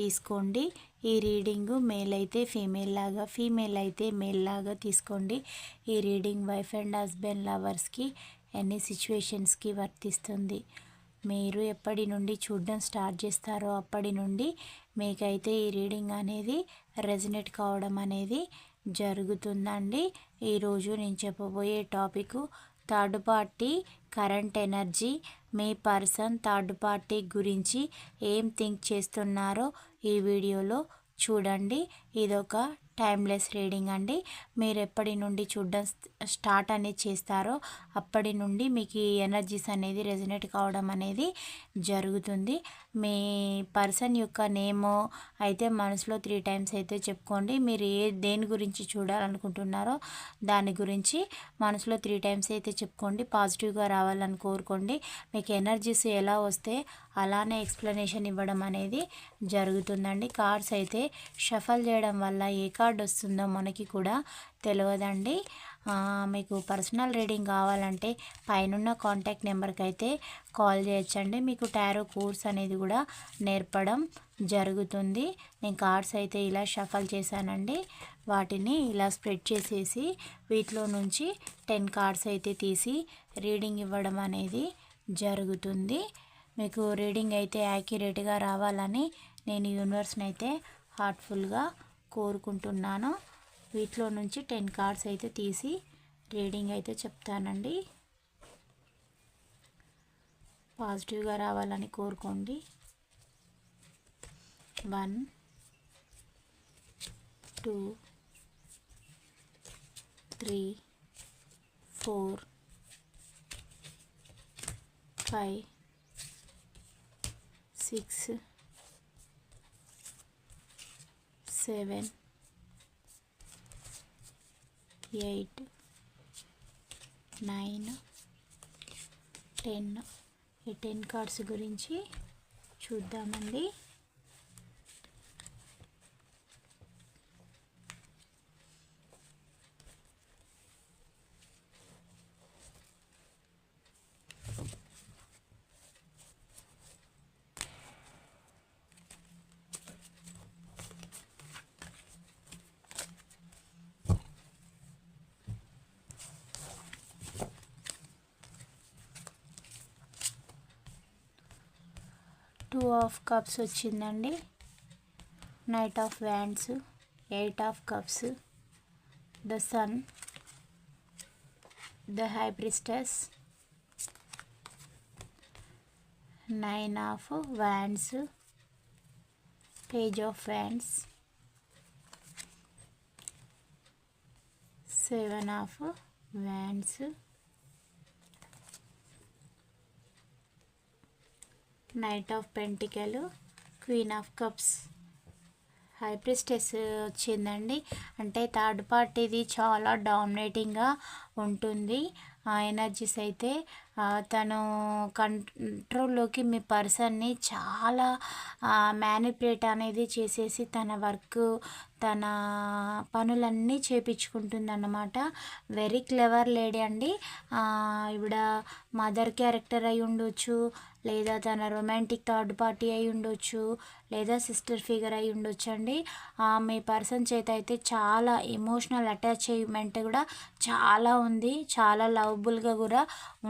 తీసుకోండి. ఈ reading male అయితే ఫీమేల్ లాగా ఫీమేల్ అయితే మేల్ లాగా తీసుకోండి. ఈ రీడింగ్ వైఫ్ అండ్ హస్బెండ్ లవర్స్కి ఎన్ని సిచ్యువేషన్స్కి వర్తిస్తుంది. మీరు ఎప్పటి నుండి చూడడం స్టార్ట్ చేస్తారో అప్పటి నుండి మీకైతే ఈ రీడింగ్ అనేది రెజినేట్ కావడం అనేది జరుగుతుందండి. ఈరోజు నేను చెప్పబోయే topic third party current energy. మీ పర్సన్ థర్డ్ పార్టీ గురించి ఏం థింక్ చేస్తున్నారో ఈ వీడియోలో చూడండి. ఇదొక టైమ్లెస్ రీడింగ్ అండి. మీరు ఎప్పటి నుండి చూడడం స్టార్ట్ అనేది చేస్తారో అప్పటి నుండి మీకు ఈ ఎనర్జీస్ అనేది రెజినేట్ కావడం అనేది జరుగుతుంది. మీ పర్సన్ యొక్క నేమ్ అయితే మనసులో త్రీ టైమ్స్ అయితే చెప్పుకోండి. మీరు ఏ దేని గురించి చూడాలనుకుంటున్నారో దాని గురించి మనసులో త్రీ టైమ్స్ అయితే చెప్పుకోండి. పాజిటివ్గా రావాలని కోరుకోండి. మీకు ఎనర్జీస్ ఎలా వస్తే అలానే ఎక్స్ప్లెనేషన్ ఇవ్వడం అనేది జరుగుతుందండి. కార్డ్స్ అయితే షఫల్ చేయడం వల్ల ఏ కార్డ్ వస్తుందో మనకి కూడా తెలియదండి మీకు పర్సనల్ రీడింగ్ కావాలంటే పైన కాంటాక్ట్ నెంబర్కి అయితే కాల్ చేయొచ్చండి. మీకు టారో కోర్స్ అనేది కూడా నేర్పడం జరుగుతుంది. నేను కార్డ్స్ అయితే ఇలా షఫల్ చేశానండి. వాటిని ఇలా స్ప్రెడ్ చేసేసి వీటిలో నుంచి టెన్ కార్డ్స్ అయితే తీసి రీడింగ్ ఇవ్వడం అనేది జరుగుతుంది. మీకు రీడింగ్ అయితే యాక్యురేట్గా రావాలని నేను యూనివర్స్ని అయితే హార్ట్ఫుల్గా కోరుకుంటున్నాను. వీటిలో నుంచి టెన్ కార్డ్స్ అయితే తీసి రీడింగ్ అయితే చెప్తానండి. పాజిటివ్గా రావాలని కోరుకోండి. One two three four five six seven eight nine ten ఈ టెన్ కార్డ్స్ గురించి చూద్దామండి టూ ఆఫ్ కప్స్ వచ్చిందండి. Knight of wands eight of cups the sun the high priestess nine of wands page of wands seven of wands knight of పెంటికలు queen of cups high priestess వచ్చిందండి. అంటే third పార్టీది చాలా డామినేటింగ్గా ఉంటుంది. ఆ energies అయితే తను కంట్రోల్లోకి మీ పర్సన్ని చాలా మ్యానిపులేట్ అనేది చేసేసి తన వర్క్ తన పనులన్నీ చేపించుకుంటుంది అన్నమాట వెరీ క్లెవర్ లేడీ అండి ఇవిడ మదర్ క్యారెక్టర్ అయి ఉండొచ్చు. లేదా తన రొమాంటిక్ థర్డ్ పార్టీ అయి ఉండొచ్చు. లేదా సిస్టర్ ఫిగర్ అయి ఉండొచ్చండి. మీ పర్సన్ చేత అయితే చాలా ఎమోషనల్ అటాచ్మెంట్ కూడా చాలా ఉంది. చాలా లవబుల్గా కూడా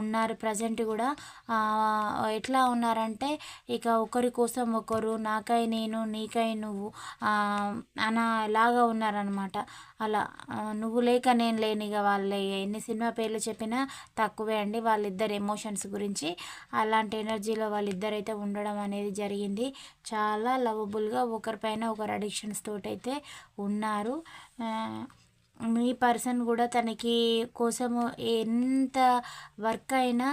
ఉన్నారు ప్రజెంట్ కూడా. ఎట్లా ఉన్నారంటే ఇక ఒకరి కోసం ఒకరు నాకై నేను నీకై నువ్వు అనా లాగా ఉన్నారనమాట అలా నువ్వు లేక నేను లేని ఇక వాళ్ళ. ఎన్ని సినిమా పేర్లు చెప్పినా తక్కువే అండి వాళ్ళిద్దరు ఎమోషన్స్ గురించి. అలాంటి ఎనర్జీలో వాళ్ళిద్దరైతే ఉండడం అనేది జరిగింది. చాలా చాలా లవబుల్గా ఒకరిపైన ఒకరు అడిక్షన్స్ తోటైతే ఉన్నారు. మీ పర్సన్ కూడా తనకి కోసము ఎంత వర్క్ అయినా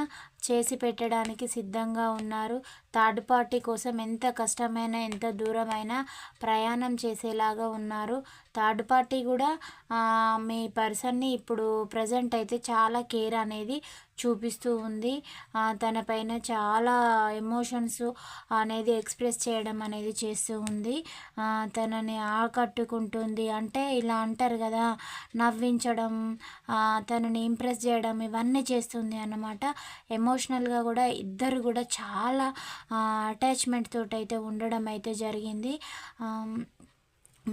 చేసి పెట్టడానికి సిద్ధంగా ఉన్నారు. థర్డ్ పార్టీ కోసం ఎంత కష్టమైన ఎంత దూరమైన ప్రయాణం చేసేలాగా ఉన్నారు. థర్డ్ పార్టీ కూడా మీ పర్సన్ని ఇప్పుడు ప్రజెంట్ అయితే చాలా కేర్ అనేది చూపిస్తూ ఉంది. తన పైన చాలా ఎమోషన్స్ అనేది ఎక్స్ప్రెస్ చేయడం అనేది చేస్తూ ఉంది. తనని ఆకట్టుకుంటుంది. అంటే ఇలా అంటారు కదా నవ్వించడం తనని ఇంప్రెస్ చేయడం ఇవన్నీ చేస్తుంది అన్నమాట. ఎమోషనల్గా కూడా ఇద్దరు కూడా చాలా అటాచ్మెంట్ తోటి అయితే ఉండడం అయితే జరిగింది.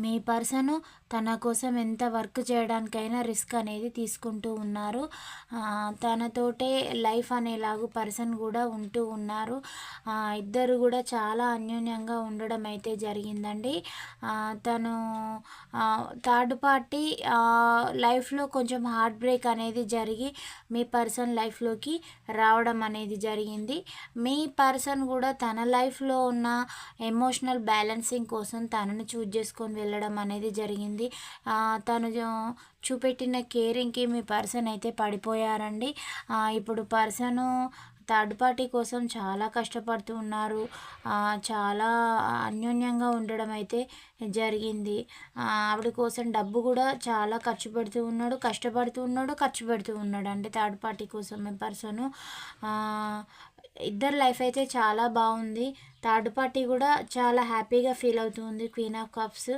మీ పర్సను తన కోసం ఎంత వర్క్ చేయడానికైనా రిస్క్ అనేది తీసుకుంటూ ఉన్నారు. తనతోటే లైఫ్ అనేలాగు పర్సన్ కూడా ఉంటూ ఉన్నారు. ఇద్దరు కూడా చాలా అన్యోన్యంగా ఉండడం అయితే జరిగిందండి. తను థర్డ్ పార్టీ లైఫ్లో కొంచెం హార్ట్ బ్రేక్ అనేది జరిగి మీ పర్సన్ లైఫ్లోకి రావడం అనేది జరిగింది. మీ పర్సన్ కూడా తన లైఫ్లో ఉన్న ఎమోషనల్ బ్యాలెన్సింగ్ కోసం తనను చూజ్ చేసుకొని వెళ్ళడం అనేది జరిగింది. తను చూపెట్టిన కేరింగ్కి మీ పర్సన్ అయితే పడిపోయారండి. ఇప్పుడు పర్సను థర్డ్ పార్టీ కోసం చాలా కష్టపడుతూ ఉన్నారు. చాలా అన్యోన్యంగా ఉండడం అయితే జరిగింది. ఆవిడ కోసం డబ్బు కూడా చాలా ఖర్చు పెడుతూ ఉన్నాడు కష్టపడుతూ ఉన్నాడు ఖర్చు పెడుతూ ఉన్నాడు అంటే థర్డ్ పార్టీ కోసం పర్సను. ఇద్దరు లైఫ్ అయితే చాలా బాగుంది. థర్డ్ పార్టీ కూడా చాలా హ్యాపీగా ఫీల్ అవుతుంది క్వీన్ ఆఫ్ కప్స్.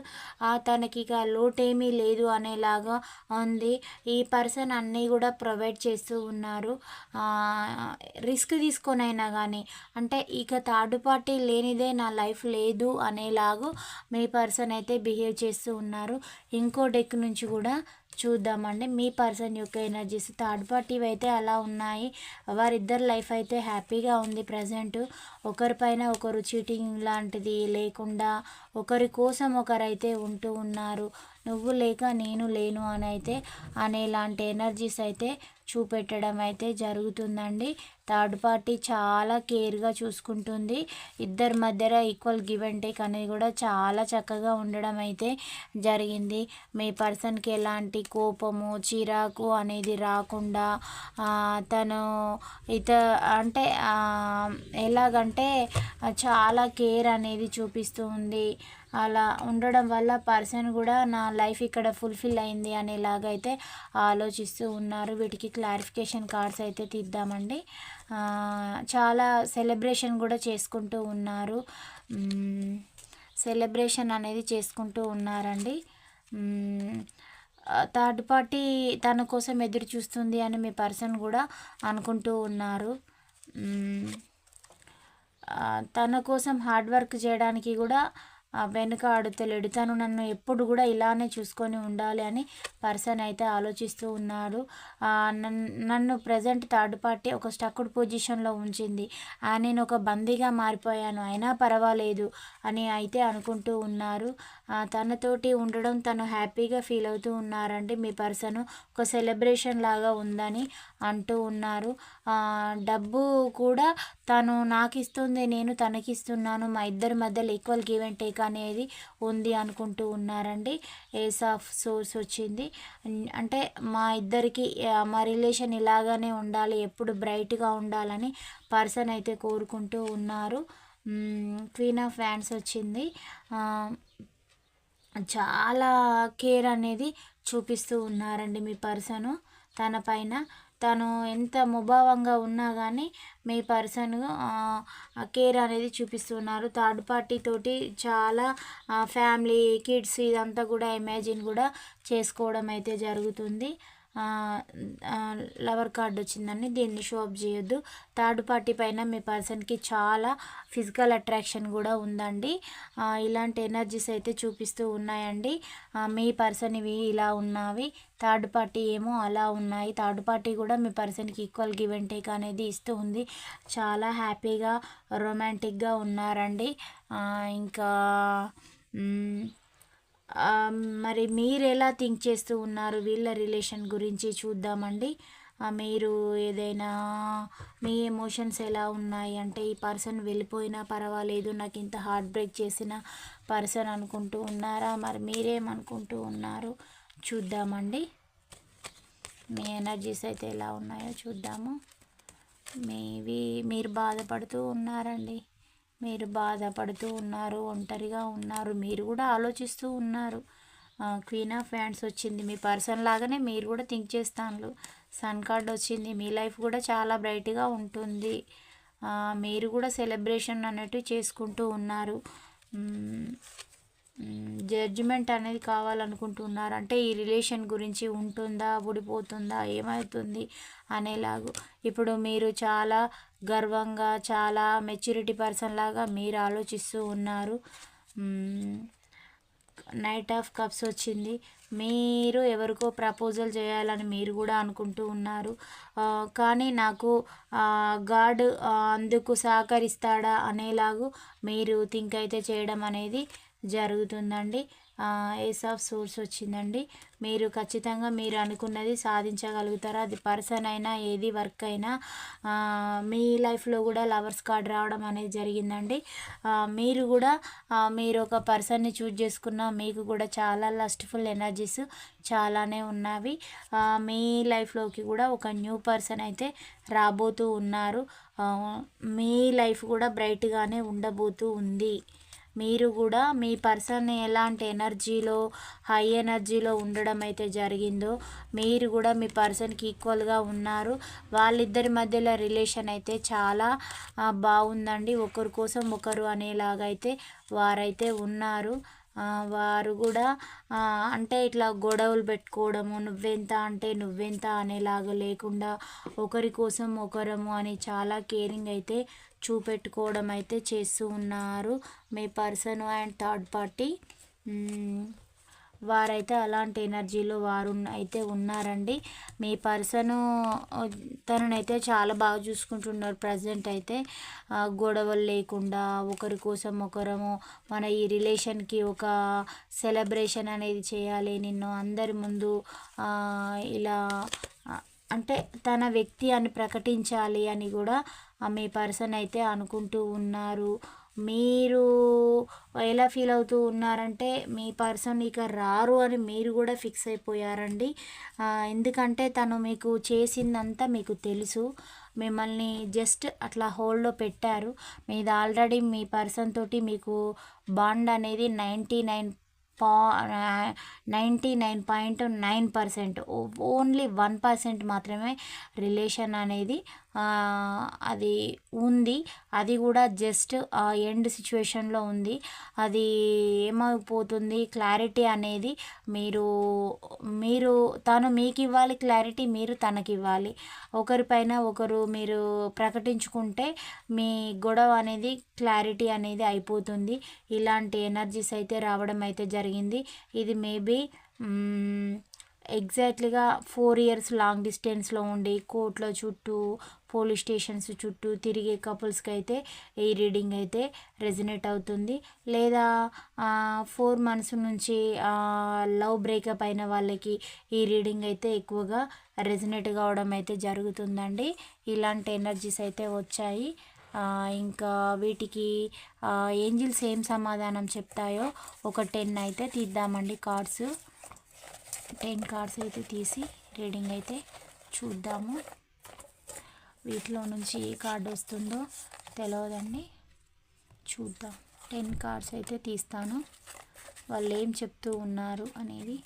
తనకి ఇక లోట్ ఏమీ లేదు అనేలాగా ఉంది. ఈ పర్సన్ అన్నీ కూడా ప్రొవైడ్ చేస్తూ ఉన్నారు. రిస్క్ తీసుకొనైనా కానీ అంటే ఇక థర్డ్ పార్టీ లేనిదే నా లైఫ్ లేదు అనేలాగా మీ పర్సన్ అయితే బిహేవ్ చేస్తూ ఉన్నారు. ఇంకో డెక్ నుంచి కూడా చూద్దామండి. మీ పర్సన్ యొక్క ఎనర్జీస్ థర్డ్ పార్టీ అయితే అలా ఉన్నాయి. వారిద్దరు లైఫ్ అయితే హ్యాపీగా ఉంది ప్రజెంట్. ఒకరిపైన ఒకరు చీటింగ్ లాంటిది లేకుండా ఒకరి కోసం ఒకరైతే ఉంటూ ఉన్నారు. నువ్వు లేక నేను లేను అని అయితే అనేలాంటి ఎనర్జీస్ అయితే చూపెట్టడం అయితే జరుగుతుందండి. థర్డ్ పార్టీ చాలా కేర్గా చూసుకుంటుంది. ఇద్దరి మధ్యలో ఈక్వల్ గివ్ అండ్ టేక్ అనేది కూడా చాలా చక్కగా ఉండడం అయితే జరిగింది. మీ పర్సన్కి ఎలాంటి కోపము చిరాకు అనేది రాకుండా తను ఇత అంటే ఎలాగంటే అంటే చాలా కేర్ అనేది చూపిస్తూ ఉంది. అలా ఉండడం వల్ల పర్సన్ కూడా నా లైఫ్ ఇక్కడ ఫుల్ఫిల్ అయింది అనేలాగా అయితే ఆలోచిస్తూ ఉన్నారు. వీటికి క్లారిఫికేషన్ కార్డ్స్ అయితే తీద్దామండి. చాలా సెలబ్రేషన్ కూడా చేసుకుంటూ ఉన్నారు. సెలబ్రేషన్ అనేది చేసుకుంటూ ఉన్నారండి. థర్డ్ పార్టీ తన కోసం ఎదురు చూస్తుంది అని మీ పర్సన్ కూడా అనుకుంటూ ఉన్నారు. తన కోసం హార్డ్ వర్క్ చేయడానికి కూడా వెనుక ఆడుతలేడు తను నన్ను ఎప్పుడు కూడా ఇలానే చూసుకొని ఉండాలి అని పర్సన్ అయితే ఆలోచిస్తూ ఉన్నాడు. నన్ను ప్రజెంట్ థర్డ్ పార్టీ ఒక స్టక్డ్ పొజిషన్లో ఉంచింది. నేను ఒక బందీగా మారిపోయాను. అయినా పర్వాలేదు అని అయితే అనుకుంటూ ఉన్నారు. తనతోటి ఉండడం తను హ్యాపీగా ఫీల్ అవుతూ ఉన్నారంటే మీ పర్సన్ ఒక సెలబ్రేషన్ లాగా ఉందని అంటూ ఉన్నారు. డబ్బు కూడా తను నాకు ఇస్తుంది నేను తనకిస్తున్నాను మా ఇద్దరి మధ్యలో ఈక్వల్ గివ్ అండ్ టేక్ అనేది ఉంది అనుకుంటూ ఉన్నారండి. ఏస్ ఆఫ్ సోర్స్ వచ్చింది. అంటే మా ఇద్దరికి మా రిలేషన్ ఇలాగానే ఉండాలి ఎప్పుడు బ్రైట్గా ఉండాలని పర్సన్ అయితే కోరుకుంటూ ఉన్నారు. క్వీన్ ఆఫ్ ఫ్యాన్స్ వచ్చింది. చాలా కేర్ అనేది చూపిస్తూ ఉన్నారండి మీ పర్సను. తన పైన తను ఎంత ముభావంగా ఉన్నా కానీ మీ పర్సన్ కేర్ అనేది చూపిస్తున్నారు థర్డ్ పార్టీ తోటి చాలా ఫ్యామిలీ కిడ్స్ ఇదంతా కూడా ఇమాజిన్ కూడా చేసుకోవడం అయితే జరుగుతుంది. లవర్ కార్డ్ వచ్చిందండి. దీన్ని షో అప్ చేయొద్దు. థర్డ్ పార్టీ పైన మీ పర్సన్కి చాలా ఫిజికల్ అట్రాక్షన్ కూడా ఉందండి. ఇలాంటి ఎనర్జీస్ అయితే చూపిస్తూ ఉన్నాయండి. మీ పర్సన్ ఇవి ఇలా ఉన్నవి. థర్డ్ పార్టీ ఏమో అలా ఉన్నాయి. థర్డ్ పార్టీ కూడా మీ పర్సన్కి ఈక్వల్ గివ్ అండ్ టేక్ అనేది ఇస్తూ ఉంది. చాలా హ్యాపీగా రొమాంటిక్గా ఉన్నారండి. ఇంకా మరి మీరు ఎలా థింక్ చేస్తూ ఉన్నారు వీళ్ళ రిలేషన్ గురించి చూద్దామండి. మీరు ఏదైనా మీ ఎమోషన్స్ ఎలా ఉన్నాయి? అంటే ఈ పర్సన్ వెళ్ళిపోయినా పర్వాలేదు నాకు ఇంత హార్ట్ బ్రేక్ చేసిన పర్సన్ అనుకుంటూ ఉన్నారా? మరి మీరేమనుకుంటూ ఉన్నారు? చూద్దామండి. మీ ఎనర్జీస్ అయితే ఎలా ఉన్నాయో చూద్దాము. మేబీ మీరు బాధపడుతూ ఉన్నారండి. మీరు బాధపడుతూ ఉన్నారు ఒంటరిగా ఉన్నారు మీరు కూడా ఆలోచిస్తూ ఉన్నారు. క్వీన్ ఆఫ్ హ్యాండ్స్ వచ్చింది. మీ పర్సన్ లాగానే మీరు కూడా థింక్ చేస్తాను సన్ కార్డ్ వచ్చింది. మీ లైఫ్ కూడా చాలా బ్రైట్గా ఉంటుంది. మీరు కూడా సెలబ్రేషన్ అన్నట్టు చేసుకుంటూ ఉన్నారు. జడ్జిమెంట్ అనేది కావాలనుకుంటున్నారు. అంటే ఈ రిలేషన్ గురించి ఉంటుందా ఊడిపోతుందా ఏమవుతుంది అనేలాగు. ఇప్పుడు మీరు చాలా గర్వంగా చాలా మెచ్యూరిటీ పర్సన్ లాగా మీరు ఆలోచిస్తూ ఉన్నారు. నైట్ ఆఫ్ కప్స్ వచ్చింది. మీరు ఎవరికో ప్రపోజల్ చేయాలని మీరు కూడా అనుకుంటూ ఉన్నారు. కానీ నాకు గాడ్ అందుకు సహకరిస్తాడా అనేలాగు మీరు థింక్ అయితే చేయడం అనేది జరుగుతుందండి. ఏస్ ఆఫ్ సోర్స్ వచ్చిందండి. మీరు ఖచ్చితంగా మీరు అనుకున్నది సాధించగలుగుతారు. అది పర్సన్ అయినా ఏది వర్క్ అయినా మీ లైఫ్లో కూడా లవర్స్ కార్డ్ రావడం అనేది జరిగిందండి. మీరు కూడా మీరు ఒక పర్సన్ని చూజ్ చేసుకున్న మీకు కూడా చాలా లస్ట్ఫుల్ ఎనర్జీస్ చాలానే ఉన్నవి. మీ లైఫ్లోకి కూడా ఒక న్యూ పర్సన్ అయితే రాబోతూ ఉన్నారు. మీ లైఫ్ కూడా బ్రైట్గానే ఉండబోతూ ఉంది. మీరు కూడా మీ పర్సన్ ఎలాంటి ఎనర్జీలో హై ఎనర్జీలో ఉండడం అయితే జరిగిందో మీరు కూడా మీ పర్సన్కి ఈక్వల్గా ఉన్నారు. వాళ్ళిద్దరి మధ్యలో రిలేషన్ అయితే చాలా బాగుందండి. ఒకరి కోసం ఒకరు అనేలాగైతే వారైతే ఉన్నారు. వారు కూడా అంటే ఇట్లా గొడవలు పెట్టుకోవడము నువ్వెంత అంటే నువ్వెంత అనేలాగా లేకుండా ఒకరి కోసం ఒకరము అని చాలా కేరింగ్ అయితే చూపెట్టుకోవడం అయితే చేస్తూ ఉన్నారు. మీ పర్సన్ అండ్ థర్డ్ పార్టీ. వారైతే అలాంటి ఎనర్జీలో వారు అయితే ఉన్నారండి. మీ పర్సను తననైతే చాలా బాగా చూసుకుంటున్నారు ప్రజెంట్ అయితే. గొడవలు లేకుండా ఒకరి కోసం ఒకరము మన ఈ రిలేషన్కి ఒక సెలబ్రేషన్ అనేది చేయాలి. నిన్ను అందరి ముందు ఇలా అంటే తన వ్యక్తి అని ప్రకటించాలి అని కూడా మీ పర్సన్ అయితే అనుకుంటూ ఉన్నారు. మీరు ఎలా ఫీల్ అవుతూ ఉన్నారంటే మీ పర్సన్ ఇక రారు అని మీరు కూడా ఫిక్స్ అయిపోయారండి. ఎందుకంటే తను మీకు చేసిందంతా మీకు తెలుసు. మిమ్మల్ని జస్ట్ అట్లా హోల్డ్లో పెట్టారు. మీది ఆల్రెడీ మీ పర్సన్ తోటి మీకు బాండ్ అనేది నైంటీ నైన్ పా ninety nine point nine percent only one percent మాత్రమే రిలేషన్ అనేది అది ఉంది. అది కూడా జస్ట్ ఆ ఎండ్ సిచ్యువేషన్లో ఉంది. అది ఏమైపోతుంది? క్లారిటీ అనేది మీరు మీరు తను మీకు ఇవ్వాలి క్లారిటీ మీరు తనకి ఇవ్వాలి. ఒకరిపైన ఒకరు మీరు ప్రకటించుకుంటే మీ గొడవ అనేది క్లారిటీ అనేది అయిపోతుంది. ఇలాంటి ఎనర్జీస్ అయితే రావడం అయితే జరిగింది. ఇది మేబీ ఎగ్జాక్ట్లీగా ఫోర్ ఇయర్స్ లాంగ్ డిస్టెన్స్లో ఉండి కోర్టుల చుట్టూ పోలీస్ స్టేషన్స్ చుట్టూ తిరిగే కపుల్స్కి అయితే ఈ రీడింగ్ అయితే రెజినేట్ అవుతుంది. లేదా ఫోర్ మంత్స్ నుంచి లవ్ బ్రేకప్ అయిన వాళ్ళకి ఈ రీడింగ్ అయితే ఎక్కువగా రెజినేట్ కావడం అయితే జరుగుతుందండి. ఇలాంటి ఎనర్జీస్ అయితే వచ్చాయి. ఇంకా వీటికి ఏంజిల్స్ ఏం సమాధానం చెప్తాయో ఒక టెన్ అయితే తీద్దామండి కార్డ్స్. టెన్ కార్డ్స్ అయితే తీసి రీడింగ్ అయితే చూద్దాము. వీటిలో నుంచి ఏ కార్డు వస్తుందో తెలియదండి చూద్దాం. టెన్ కార్డ్స్ అయితే తీస్తాను. వాళ్ళు ఏం చెప్తూ ఉన్నారు అనేది.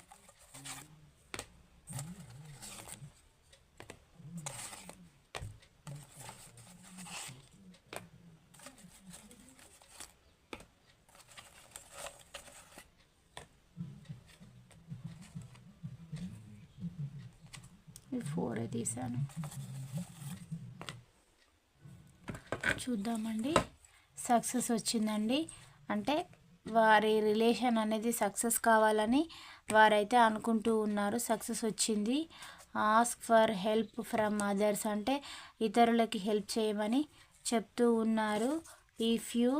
ఫోర్ తీసాను చూద్దామండి. సక్సెస్ వచ్చిందండి. అంటే వారి రిలేషన్ అనేది సక్సెస్ కావాలని వారైతే అనుకుంటూ ఉన్నారు. సక్సెస్ వచ్చింది. Ask for help from others అంటే ఇతరులకి హెల్ప్ చేయమని చెప్తూ ఉన్నారు. ఇఫ్ యూ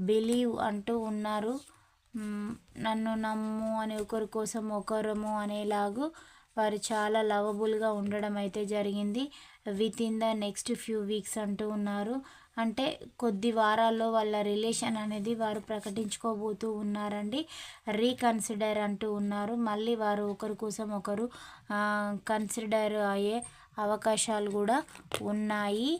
బిలీవ్ అంటూ ఉన్నారు. నన్ను నమ్ము అని ఒకరి కోసం ఒకరము అనేలాగు వారు చాలా లవబుల్గా ఉండడం అయితే జరిగింది. Within the next few weeks అంటూ ఉన్నారు. అంటే కొద్ది వారాల్లో వాళ్ళ రిలేషన్ అనేది వారు ప్రకటించుకోబోతూ ఉన్నారండి. రీకన్సిడర్ అంటూ ఉన్నారు. మళ్ళీ వారు ఒకరి కోసం ఒకరు కన్సిడర్ అయ్యే అవకాశాలు కూడా ఉన్నాయి.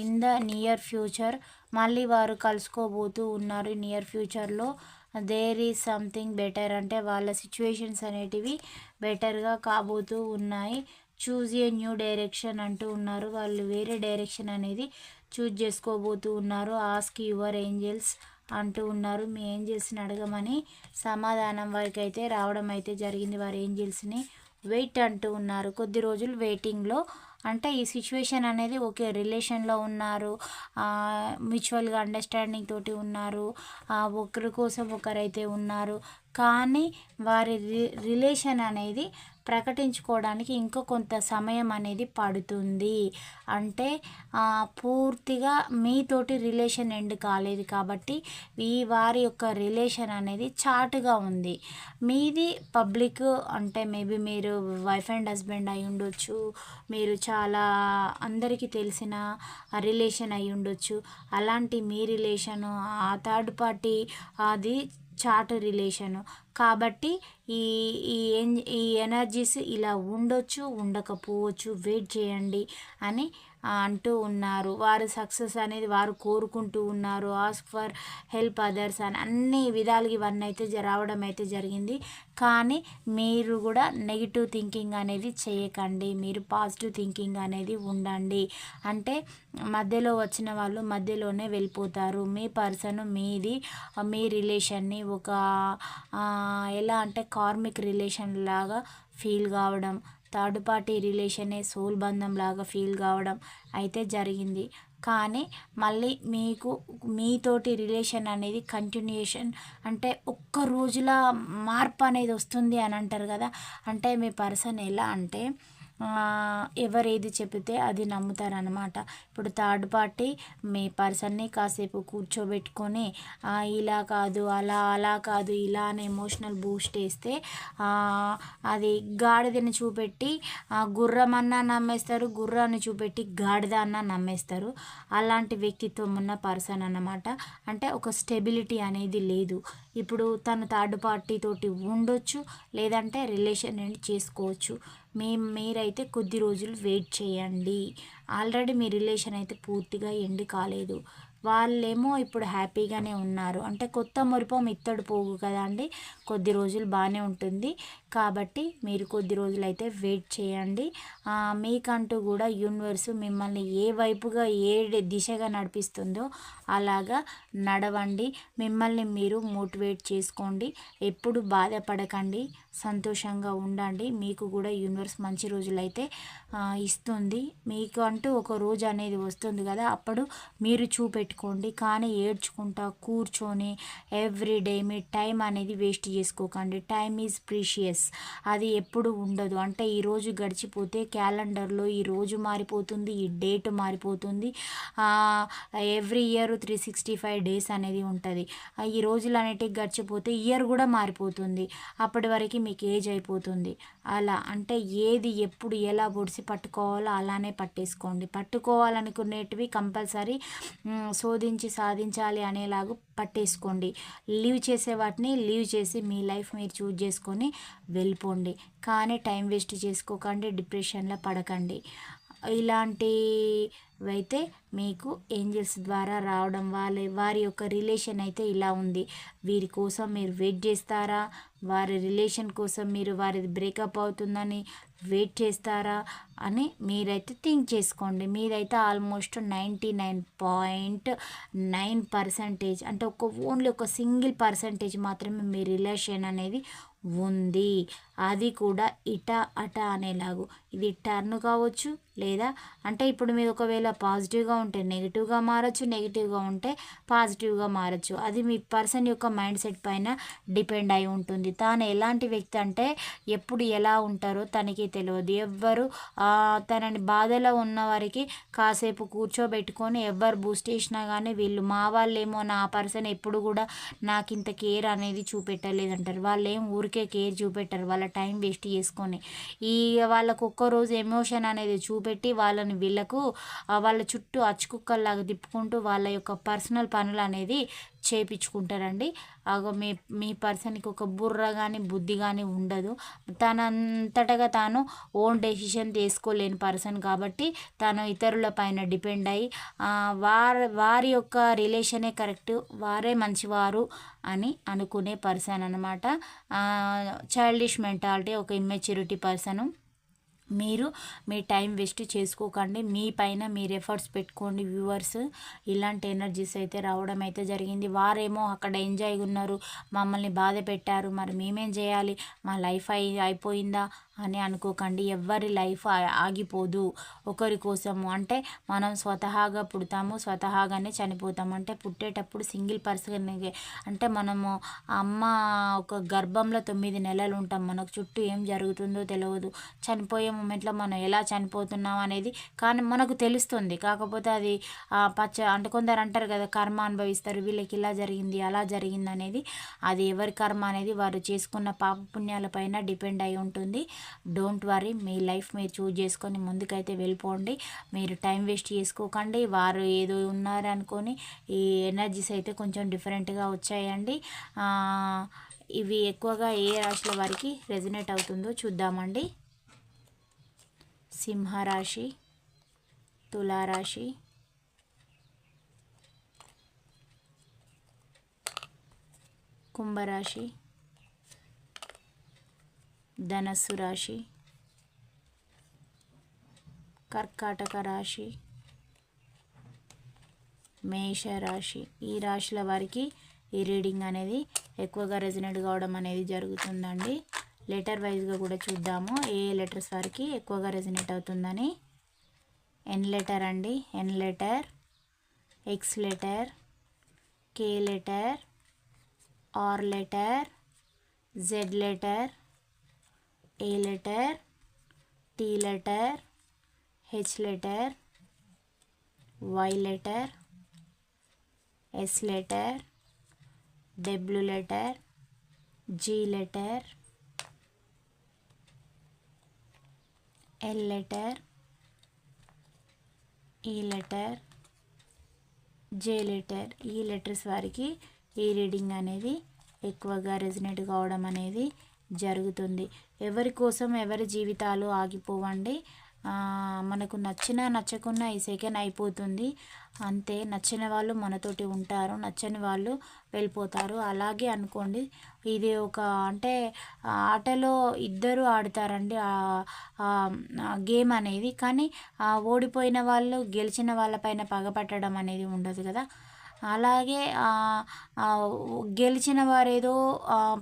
ఇన్ ద నియర్ ఫ్యూచర్ మళ్ళీ వారు కలుసుకోబోతూ ఉన్నారు. నియర్ ఫ్యూచర్లో దేర్ ఈజ్ సంథింగ్ బెటర్ అంటే వాళ్ళ సిచ్యువేషన్స్ అనేటివి బెటర్గా కాబోతూ ఉన్నాయి. చూజ్ ఏ న్యూ డైరెక్షన్ అంటూ ఉన్నారు. వాళ్ళు వేరే డైరెక్షన్ అనేది చూజ్ చేసుకోబోతూ ఉన్నారు. ఆస్క్ యువర్ ఏంజల్స్ అంటూ ఉన్నారు. మీ ఏంజల్స్ని అడగమని సమాధానం వారికి అయితే రావడం అయితే జరిగింది. వారి ఏంజల్స్ని వెయిట్ అంటూ ఉన్నారు. కొద్ది రోజులు వెయిటింగ్లో. అంటే ఈ సిచ్యువేషన్ అనేది ఓకే రిలేషన్లో ఉన్నారు. మ్యూచువల్గా అండర్స్టాండింగ్ తోటి ఉన్నారు. ఒకరి కోసం ఒకరైతే ఉన్నారు. కానీ వారి రి రిలేషన్ అనేది ప్రకటించుకోవడానికి ఇంకో కొంత సమయం అనేది పడుతుంది. అంటే పూర్తిగా మీతోటి రిలేషన్ ఎండ్ కాలేదు కాబట్టి ఈ వారి యొక్క రిలేషన్ అనేది చాటుగా ఉంది. మీది పబ్లిక్ అంటే మేబీ మీరు వైఫ్ అండ్ హస్బెండ్ అయి ఉండొచ్చు మీరు చాలా అందరికీ తెలిసిన రిలేషన్ అయి ఉండొచ్చు. అలాంటి మీ రిలేషను ఆ థర్డ్ పార్టీ అది చాట్ రిలేషను. కాబట్టి ఈ ఈ ఈ ఎనర్జీస్ ఇలా ఉండొచ్చు ఉండకపోవచ్చు వెయిట్ చేయండి అని అంటూ ఉన్నారు. వారు సక్సెస్ అనేది వారు కోరుకుంటూ ఉన్నారు. ఆస్క్ ఫర్ హెల్ప్ అదర్స్ అని అన్ని విధాలుగా ఇవన్నీ అయితే రావడం అయితే జరిగింది. కానీ మీరు కూడా నెగిటివ్ థింకింగ్ అనేది చేయకండి. మీరు పాజిటివ్ థింకింగ్ అనేది ఉండండి. అంటే మధ్యలో వచ్చిన వాళ్ళు మధ్యలోనే వెళ్ళిపోతారు. మీ పర్సన్ మీది మీ రిలేషన్ని ఒక ఎలా అంటే కార్మిక్ రిలేషన్ లాగా ఫీల్ కావడం థర్డ్ పార్టీ రిలేషనే సోల్ బంధం లాగా ఫీల్ కావడం అయితే జరిగింది. కానీ మళ్ళీ మీకు మీతోటి రిలేషన్ అనేది కంటిన్యూషన్ అంటే ఒక్క రోజుల మార్పు అనేది వస్తుంది అని అంటారు కదా? అంటే మీ పర్సన్ ఎలా అంటే ఎవరు ఏది చెబితే అది నమ్ముతారనమాట ఇప్పుడు థర్డ్ పార్టీ మీ పర్సన్ని కాసేపు కూర్చోబెట్టుకొని ఇలా కాదు అలా అలా కాదు ఇలా అని ఎమోషనల్ బూస్ట్ వేస్తే అది గాడిదని చూపెట్టి గుర్రం నమ్మేస్తారు గుర్రాన్ని చూపెట్టి గాడిద అన్నా నమ్మేస్తారు. అలాంటి వ్యక్తిత్వం ఉన్న పర్సన్ అన్నమాట. అంటే ఒక స్టెబిలిటీ అనేది లేదు. ఇప్పుడు తను థర్డ్ పార్టీ తోటి ఉండొచ్చు లేదంటే రిలేషన్ చేసుకోవచ్చు. మీ మీరైతే కొద్ది రోజులు వెయిట్ చేయండి. ఆల్రెడీ మీ రిలేషన్ అయితే పూర్తిగా ఎండ్ కాలేదు. వాళ్ళేమో ఇప్పుడు హ్యాపీగానే ఉన్నారు. అంటే కొత్త మురిపం ఇత్తడు పోగు కదా అండి కొద్ది రోజులు బాగానే ఉంటుంది. కాబట్టి మీరు కొద్ది రోజులు అయితే వెయిట్ చేయండి. మీకంటూ కూడా యూనివర్స్ మిమ్మల్ని ఏ వైపుగా ఏ దిశగా నడిపిస్తుందో అలాగా నడవండి. మిమ్మల్ని మీరు మోటివేట్ చేసుకోండి. ఎప్పుడు బాధపడకండి. సంతోషంగా ఉండండి. మీకు కూడా యూనివర్స్ మంచి రోజులైతే ఇస్తుంది. మీకు అంటూ ఒక రోజు అనేది వస్తుంది కదా అప్పుడు మీరు చూపెట్టుకోండి. కానీ ఏడ్చుకుంటా కూర్చొని ఎవ్రీడే మీ టైం అనేది వేస్ట్ చేసుకోకండి. Time is precious. అది ఎప్పుడు ఉండదు. అంటే ఈరోజు గడిచిపోతే క్యాలెండర్లో ఈ రోజు మారిపోతుంది ఈ డేట్ మారిపోతుంది. Every year three sixty five days అనేది ఉంటుంది. ఈ రోజులు అనేటివి గడిచిపోతే ఇయర్ కూడా మారిపోతుంది. అప్పటి వరకు మీకు ఏజ్ అయిపోతుంది. అలా అంటే ఏది ఎప్పుడు ఎలా పొడిసి పట్టుకోవాలో అలానే పట్టేసుకోండి. పట్టుకోవాలనుకునేటివి కంపల్సరీ శోధించి సాధించాలి అనేలాగా పట్టేసుకోండి. లీవ్ చేసే వాటిని లీవ్ చేసి మీ లైఫ్ మీరు చూజ్ చేసుకొని వెళ్ళిపోండి. కానీ టైం వేస్ట్ చేసుకోకండి డిప్రెషన్లో పడకండి. ఇలాంటివైతే మీకు ఏంజల్స్ ద్వారా రావడం వాళ్ళ వారి యొక్క రిలేషన్ అయితే ఇలా ఉంది. వీరి కోసం మీరు వెయిట్ చేస్తారా? వారి రిలేషన్ కోసం మీరు వారి బ్రేకప్ అవుతుందని వెయిట్ చేస్తారా? అని మీరైతే థింక్ చేసుకోండి. మీరైతే almost ninety nine point nine percentage అంటే ఒక ఓన్లీ ఒక సింగిల్ పర్సంటేజ్ మాత్రమే మీ రిలేషన్ అనేది ఉంది అది కూడా ఇట అట అనేలాగు. ఇది టర్న్ కావచ్చు లేదా అంటే ఇప్పుడు మీరు ఒకవేళ పాజిటివ్గా ఉంటే నెగిటివ్గా మారచ్చు నెగిటివ్గా ఉంటే పాజిటివ్గా మారచ్చు. అది మీ పర్సన్ యొక్క మైండ్ సెట్ పైన డిపెండ్ అయి ఉంటుంది. తాను ఎలాంటి వ్యక్తి అంటే ఎప్పుడు ఎలా ఉంటారో తనకి తెలియదు ఎవ్వరు తనని బాధలో ఉన్నవారికి కాసేపు కూర్చోబెట్టుకొని ఎవ్వరు బూస్ట్ చేసినా కానీ వీళ్ళు మా వాళ్ళేమో నా పర్సన్ ఎప్పుడు కూడా నాకు ఇంత కేర్ అనేది చూపెట్టలేదంటారు. వాళ్ళు ఏం ఊరికే కేర్ చూపెట్టారు. వాళ్ళ టైం వేస్ట్ చేసుకొని. ఈ వాళ్ళకు ఒక్కరోజు ఎమోషన్ అనేది చూపెట్టి వాళ్ళని వీళ్ళకు వాళ్ళ చుట్టూ అచ్చుకుక్కల్లాగా తిప్పుకుంటూ వాళ్ళ యొక్క పర్సనల్ పనులు అనేది చేపించుకుంటారండి. మీ మీ పర్సన్కి ఒక బుర్ర కానీ బుద్ధి కానీ ఉండదు. తనంతటగా తాను ఓన్ డెసిషన్ తీసుకోలేని పర్సన్ కాబట్టి తను ఇతరుల పైన డిపెండ్ అయ్యి వారి వారి యొక్క రిలేషనే కరెక్ట్ వారే మంచివారు అని అనుకునే పర్సన్ అనమాట చైల్డిష్ మెంటాలిటీ ఒక ఇమ్మెచ్యూరిటీ పర్సను మీరు మీ టైం వేస్ట్ చేసుకోకండి. మీ పైన మీరు ఎఫర్ట్స్ పెట్టుకోండి. వ్యూవర్స్ ఇలాంటి ఎనర్జీస్ అయితే రావడం అయితే జరిగింది. వారేమో అక్కడ ఎంజాయ్గా ఉన్నారు. మమ్మల్ని బాధ పెట్టారు. మరి మేమేం చేయాలి? మా లైఫ్ అయి అయిపోయిందా? అని అనుకోకండి. ఎవరి లైఫ్ ఆగిపోదు ఒకరి కోసము. అంటే మనం స్వతహాగా పుడతాము స్వతహాగానే చనిపోతాము. అంటే పుట్టేటప్పుడు సింగిల్ పర్సన్ అంటే మనము అమ్మ ఒక గర్భంలో తొమ్మిది నెలలు ఉంటాం. మనకు చుట్టూ ఏం జరుగుతుందో తెలియదు చనిపోయే మూమెంట్లో మనం ఎలా చనిపోతున్నాం అనేది కానీ మనకు తెలుస్తుంది. కాకపోతే అది పచ్చ అంటే కొందరు అంటారు కదా కర్మ అనుభవిస్తారు. వీళ్ళకి ఇలా జరిగింది అలా జరిగింది అనేది అది ఎవరి కర్మ అనేది వారు చేసుకున్న పాప పుణ్యాల పైన డిపెండ్ అయి ఉంటుంది. డోంట్ వరీ మీ లైఫ్ మీరు చూజ్ చేసుకొని ముందుకైతే వెళ్ళిపోండి. మీరు టైం వేస్ట్ చేసుకోకండి. వారు ఏదో ఉన్నారు అనుకొని ఈ ఎనర్జీస్ అయితే కొంచెం డిఫరెంట్గా వచ్చాయండి. ఇవి ఎక్కువగా ఏ రాశుల వారికి రెజినేట్ అవుతుందో చూద్దామండి. సింహరాశి తులారాశి కుంభరాశి ధనస్సు రాశి కర్కాటక రాశి మేషరాశి ఈ రాశుల వారికి ఈ రీడింగ్ అనేది ఎక్కువగా రెజినేట్ కావడం అనేది జరుగుతుందండి. లెటర్ వైజ్గా కూడా చూద్దాము. ఏ లెటర్స్ వారికి ఎక్కువగా రెజినేట్ అవుతుందని. ఎన్ లెటర్ అండి. N letter X letter K letter R letter Z letter A letter T letter H letter Y letter S letter W letter G letter L letter E letter J letter ఈ letters వారికి ఈ reading అనేది ఎక్కువగా resonate కావడం అనేది జరుగుతుంది. ఎవరి కోసం ఎవరి జీవితాలు ఆగిపోవండి. మనకు నచ్చినా నచ్చకున్నా ఈ సెకండ్ అయిపోతుంది. అంతే నచ్చిన వాళ్ళు మనతోటి ఉంటారు నచ్చని వాళ్ళు వెళ్ళిపోతారు. అలాగే అనుకోండి ఇది ఒక అంటే ఆటలో ఇద్దరు ఆడతారండి. గేమ్ అనేది. కానీ ఓడిపోయిన వాళ్ళు గెలిచిన వాళ్ళపైన పగపట్టడం అనేది ఉండదు కదా. అలాగే గెలిచిన వారు ఏదో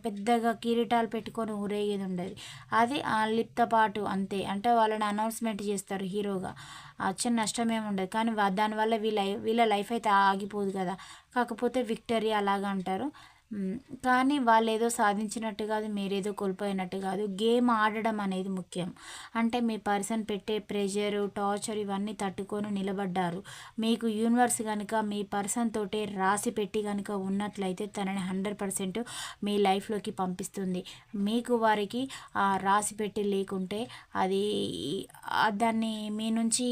పెద్దగా కిరీటాలు పెట్టుకొని ఊరేగేది ఉండదు అది లిప్తపాటు అంతే. అంటే వాళ్ళని అనౌన్స్మెంట్ చేస్తారు హీరోగా. వచ్చిన నష్టం ఏమి ఉండదు కానీ దానివల్ల వీళ్ళ వీళ్ళ లైఫ్ అయితే ఆగిపోదు కదా. కాకపోతే విక్టరీ అలాగ అంటారు. కానీ వాళ్ళు ఏదో సాధించినట్టు కాదు మీరేదో కోల్పోయినట్టు కాదు. గేమ్ ఆడడం అనేది ముఖ్యం. అంటే మీ పర్సన్ పెట్టే ప్రెషర్ టార్చర్ ఇవన్నీ తట్టుకొని నిలబడ్డారు. మీకు యూనివర్స్ కనుక మీ పర్సన్ తోటే రాసి పెట్టి కనుక ఉన్నట్లయితే తనని హండ్రెడ్ పర్సెంట్ మీ లైఫ్లోకి పంపిస్తుంది. మీకు వారికి రాసి పెట్టి లేకుంటే అది దాన్ని మీ నుంచి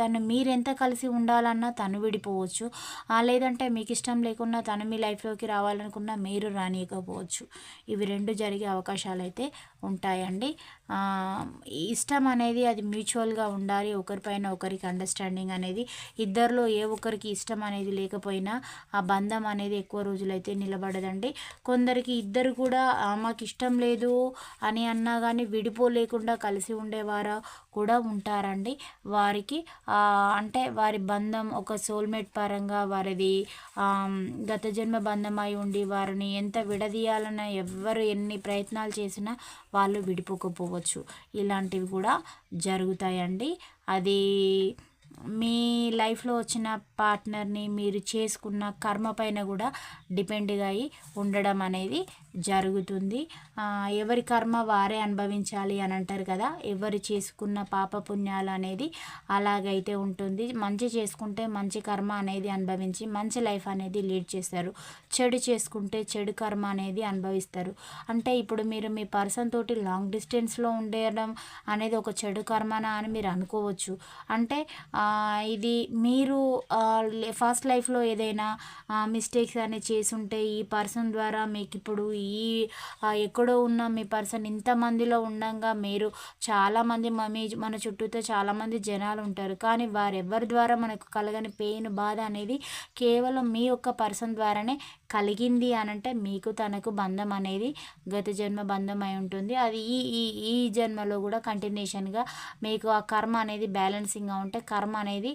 తను మీరెంత కలిసి ఉండాలన్నా తను విడిపోవచ్చు. లేదంటే మీకు ఇష్టం లేకున్నా తను మీ లైఫ్లోకి రావాలనుకున్న మీరు రానియకపోవచ్చు. ఇవి రెండు జరిగే అవకాశాలు అయితే ఉంటాయండి. ఇష్టం అనేది అది మ్యూచువల్గా ఉండాలి ఒకరిపైన ఒకరికి అండర్స్టాండింగ్ అనేది. ఇద్దరిలో ఏ ఒక్కరికి ఇష్టం అనేది లేకపోయినా ఆ బంధం అనేది ఎక్కువ రోజులైతే నిలబడదండి. కొందరికి ఇద్దరు కూడా మాకు ఇష్టం లేదు అని అన్నా కానీ విడిపోలేకుండా కలిసి ఉండేవారు కూడా ఉంటారండి. వారికి అంటే వారి బంధం ఒక సోల్మేట్ పరంగా వారిది గత జన్మ బంధం అయి ఉండి వారిని ఎంత విడదీయాలన్న ఎవ్వరు ఎన్ని ప్రయత్నాలు చేసినా వాళ్ళు విడిపోకపోవచ్చు. ఇలాంటివి కూడా జరుగుతాయండి. అది మీ లైఫ్లో వచ్చిన పార్ట్నర్ని మీరు చేసుకున్న కర్మ పైన కూడా డిపెండ్గా అయి ఉండడం అనేది జరుగుతుంది. ఎవరి కర్మ వారే అనుభవించాలి అని అంటారు కదా ఎవరు చేసుకున్న పాప పుణ్యాలు అనేది అలాగైతే ఉంటుంది. మంచి చేసుకుంటే మంచి కర్మ అనేది అనుభవించి మంచి లైఫ్ అనేది లీడ్ చేస్తారు. చెడు చేసుకుంటే చెడు కర్మ అనేది అనుభవిస్తారు. అంటే ఇప్పుడు మీరు మీ పర్సన్ తోటి లాంగ్ డిస్టెన్స్లో ఉండడం అనేది ఒక చెడు కర్మనా అని మీరు అనుకోవచ్చు. అంటే ఇది మీరు ఫస్ట్ లైఫ్లో ఏదైనా మిస్టేక్స్ అనేది చేసుంటే ఈ పర్సన్ ద్వారా మీకు ఇప్పుడు ఈ ఎక్కడో ఉన్న మీ పర్సన్ ఇంతమందిలో ఉండగా మీరు చాలామంది మీ మన చుట్టూతో చాలామంది జనాలు ఉంటారు. కానీ వారెవరి ద్వారా మనకు కలగని పెయిన్ బాధ అనేది కేవలం మీ యొక్క పర్సన్ ద్వారానే కలిగింది అని అంటే మీకు తనకు బంధం అనేది గత జన్మ బంధం అయి ఉంటుంది. అది ఈ ఈ ఈ జన్మలో కూడా కంటిన్యూషన్గా మీకు ఆ కర్మ అనేది బ్యాలెన్సింగ్గా ఉంటే కర్మ అనేది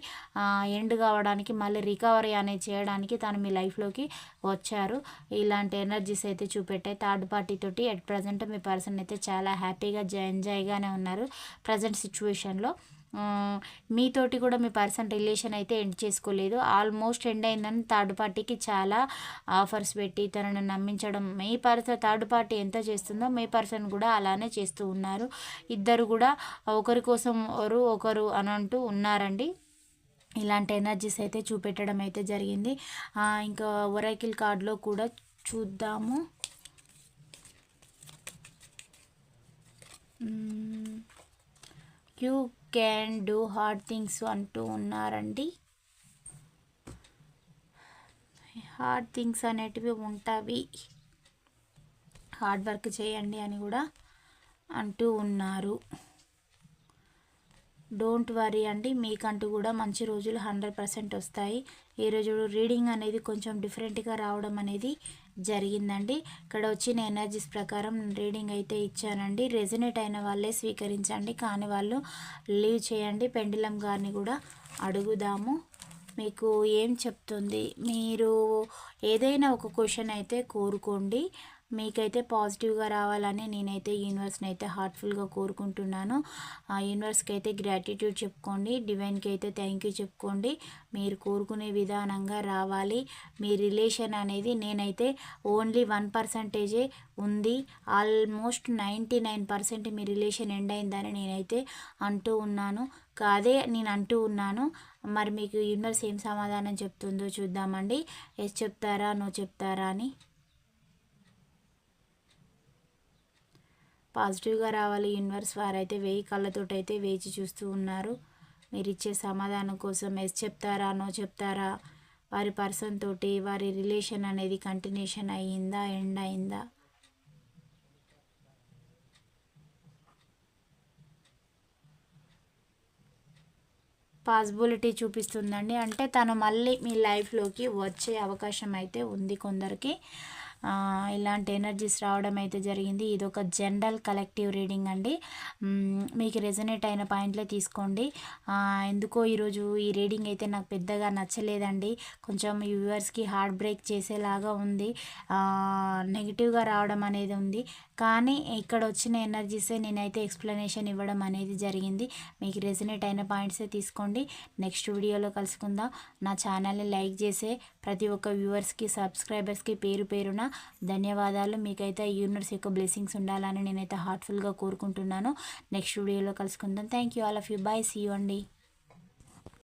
ఎండ్ కావడానికి మళ్ళీ రికవరీ అనేది చేయడానికి తను మీ లైఫ్లోకి వచ్చారు. ఇలాంటి ఎనర్జీస్ అయితే చూపెట్టాయి థర్డ్ పార్టీ తోటి అట్ ప్రజెంట్ మీ పర్సన్ అయితే చాలా హ్యాపీగా ఎంజాయ్గానే ఉన్నారు ప్రజెంట్ సిచ్యువేషన్లో. మీతోటి కూడా మీ పర్సన్ రిలేషన్ అయితే ఎండ్ చేసుకోలేదు. ఆల్మోస్ట్ ఎండ్ అయిందని థర్డ్ పార్టీకి చాలా ఆఫర్స్ పెట్టి తనను నమ్మించడం మీ పర్సన్ థర్డ్ పార్టీ ఎంత చేస్తుందో మీ పర్సన్ కూడా అలానే చేస్తూ ఉన్నారు. ఇద్దరు కూడా ఒకరి కోసం ఒకరు ఒకరు అని అంటూ ఉన్నారండి. ఇలాంటి ఎనర్జీస్ అయితే చూపెట్టడం అయితే జరిగింది. ఇంకా ఒరైకిల్ కార్డ్లో కూడా చూద్దాము. You can do hard things అంటూ ఉన్నారండి. హార్డ్ థింగ్స్ అనేటివి ఉంటాయి హార్డ్ వర్క్ చేయండి అని కూడా అంటూ ఉన్నారు. డోంట్ వరీ అండి మీకంటూ కూడా మంచి రోజులు హండ్రెడ్ పర్సెంట్ వస్తాయి. ఈరోజు రీడింగ్ అనేది కొంచెం డిఫరెంట్గా రావడం అనేది జరిగిందండి. ఇక్కడ వచ్చిన ఎనర్జీస్ ప్రకారం రీడింగ్ అయితే ఇచ్చానండి. రెజినేట్ అయిన వాళ్ళే స్వీకరించండి కానీ వాళ్ళు లీవ్ చేయండి. పెండిలం గారిని కూడా అడుగుదాము. మీకు ఏం చెప్తుంది? మీరు ఏదైనా ఒక క్వశ్చన్ అయితే కోరుకోండి. మీకైతే పాజిటివ్గా రావాలని నేనైతే యూనివర్స్ని అయితే హార్ట్ఫుల్గా కోరుకుంటున్నాను. ఆ యూనివర్స్కి అయితే గ్రాటిట్యూడ్ చెప్పుకోండి. డివైన్కి అయితే థ్యాంక్ యూ చెప్పుకోండి. మీరు కోరుకునే విధానంగా రావాలి. మీ రిలేషన్ అనేది నేనైతే ఓన్లీ వన్ పర్సంటేజే ఉంది. ఆల్మోస్ట్ నైంటీ నైన్ పర్సెంట్ మీ రిలేషన్ ఎండ్ అయిందని నేనైతే అంటూ ఉన్నాను. కాదే నేను అంటూ ఉన్నాను. మరి మీకు యూనివర్స్ ఏం సమాధానం చెప్తుందో చూద్దామండి. ఎస్ చెప్తారా? నో చెప్తారా అని. పాజిటివ్గా రావాలి. యూనివర్స్ వారైతే వెయ్యి కళ్ళతోటైతే వేచి చూస్తూ ఉన్నారు. మీరు ఇచ్చే సమాధానం కోసం ఎస్ చెప్తారా నో చెప్తారా? వారి పర్సన్ తోటి వారి రిలేషన్ అనేది కంటిన్యూషన్ అయ్యిందా ఎండ్ అయిందా పాసిబిలిటీ చూపిస్తుందండి. అంటే తను మళ్ళీ మీ లైఫ్లోకి వచ్చే అవకాశం అయితే ఉంది కొందరికి. ఇలాంటి ఎనర్జీస్ రావడం అయితే జరిగింది. ఇది ఒక జనరల్ కలెక్టివ్ రీడింగ్ అండి మీకు రెజనేట్ అయిన పాయింట్లే తీసుకోండి. ఎందుకో ఈరోజు ఈ రీడింగ్ అయితే నాకు పెద్దగా నచ్చలేదండి. కొంచెం వ్యూవర్స్కి హార్ట్ బ్రేక్ చేసేలాగా ఉంది. నెగిటివ్గా రావడం అనేది ఉంది. కానీ ఇక్కడ వచ్చిన ఎనర్జీసే నేనైతే ఎక్స్ప్లెనేషన్ ఇవ్వడం అనేది జరిగింది. మీకు రెజనేట్ అయిన పాయింట్సే తీసుకోండి. నెక్స్ట్ వీడియోలో కలుసుకుందాం. నా ఛానల్ని లైక్ చేసే ప్రతి ఒక్క వ్యూవర్స్కి సబ్స్క్రైబర్స్కి పేరు పేరున ధన్యవాదాలు. మీకైతే యూనివర్స్ యొక్క బ్లెస్సింగ్స్ ఉండాలని నేనైతే హార్ట్ఫుల్గా కోరుకుంటున్నాను. నెక్స్ట్ వీడియోలో కలుసుకుందాం. Thank you all of you. Bye. See you అండి.